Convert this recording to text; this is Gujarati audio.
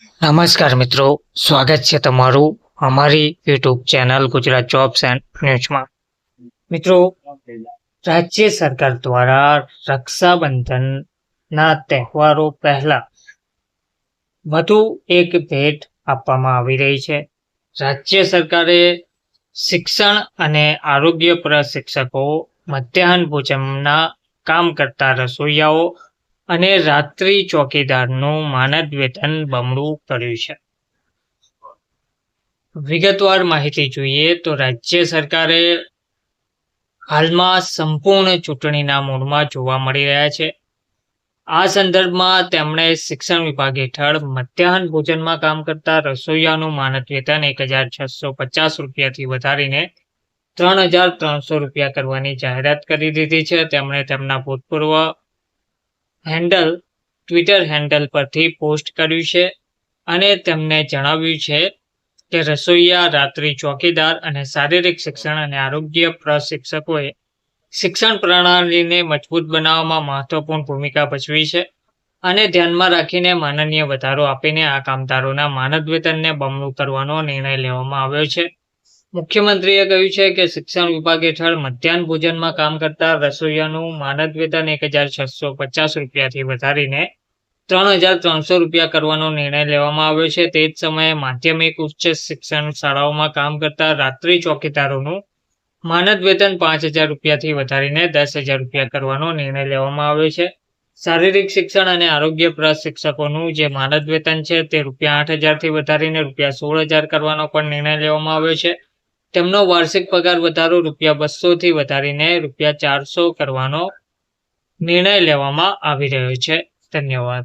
નમસ્કાર મિત્રો, સ્વાગત છે તમારું અમારી YouTube channel Gujarat jobs and ન્યૂઝમાં મિત્રો, રાજ્ય સરકાર દ્વારા રક્ષાબંધનના તહેવારો પહેલા વધુ એક ભેટ આપવામાં આવી રહી છે. રાજ્ય સરકારે શિક્ષણ અને આરોગ્ય પ્રશિક્ષકો મધ્યાહન ભોજનના કામ કરતા રસોઈયાઓ અને રાત્રિ ચોકીદારનું માનદ વેતન બમણું કર્યું છે. વિગતવાર માહિતી જોઈએ તો રાજ્ય સરકારે હાલમાં સંપૂર્ણ ચૂંટણીના મૂડમાં જોવા મળી રહ્યા છે. આ સંદર્ભમાં તેમણે શિક્ષણ વિભાગ હેઠળ મધ્યાહન ભોજનમાં કામ કરતા રસોઈયાનું માનદ વેતન એક હજાર છસો પચાસ રૂપિયાથી વધારીને ત્રણ હજાર ત્રણસો રૂપિયા કરવાની જાહેરાત કરી દીધી છે. તેમણે તેમના ભૂતપૂર્વ હેન્ડલ ટ્વિટર હેન્ડલ પરથી પોસ્ટ કર્યું છે અને તેમને જણાવ્યું છે કે રસોઈયા, રાત્રિ ચોકીદાર અને શારીરિક શિક્ષણ અને આરોગ્ય પ્રશિક્ષકોએ શિક્ષણ પ્રણાલીને મજબૂત બનાવવામાં મહત્વપૂર્ણ ભૂમિકા ભજવી છે અને ધ્યાનમાં રાખીને માનનીય વધારો આપીને આ કામદારોના માનદ વેતનને બમણું કરવાનો નિર્ણય લેવામાં આવ્યો છે. મુખ્યમંત્રીએ કહ્યું છે કે શિક્ષણ વિભાગ હેઠળ મધ્યાહન ભોજનમાં કામ કરતા રસોઈયાનું માનદ વેતન એક હજાર છસો પચાસ રૂપિયાથી વધારીને ત્રણ હજાર ત્રણસો રૂપિયા કરવાનો નિર્ણય લેવામાં આવ્યો છે. તે જ સમયે માધ્યમિક ઉચ્ચ શિક્ષણ શાળાઓમાં કામ કરતા રાત્રિ ચોકીદારોનું માનદ વેતન પાંચ હજાર રૂપિયાથી વધારીને દસ હજાર રૂપિયા કરવાનો નિર્ણય લેવામાં આવ્યો છે. શારીરિક શિક્ષણ અને આરોગ્ય પ્રશિક્ષકોનું જે માનદ વેતન છે તે રૂપિયા આઠ હજારથી વધારીને રૂપિયા સોળ હજાર કરવાનો પણ નિર્ણય લેવામાં આવ્યો છે. તેમનો વાર્ષિક પગાર વધારો રૂપિયા બસોથી વધારીને રૂપિયા ચારસો કરવાનો નિર્ણય લેવામાં આવી રહ્યો છે. ધન્યવાદ.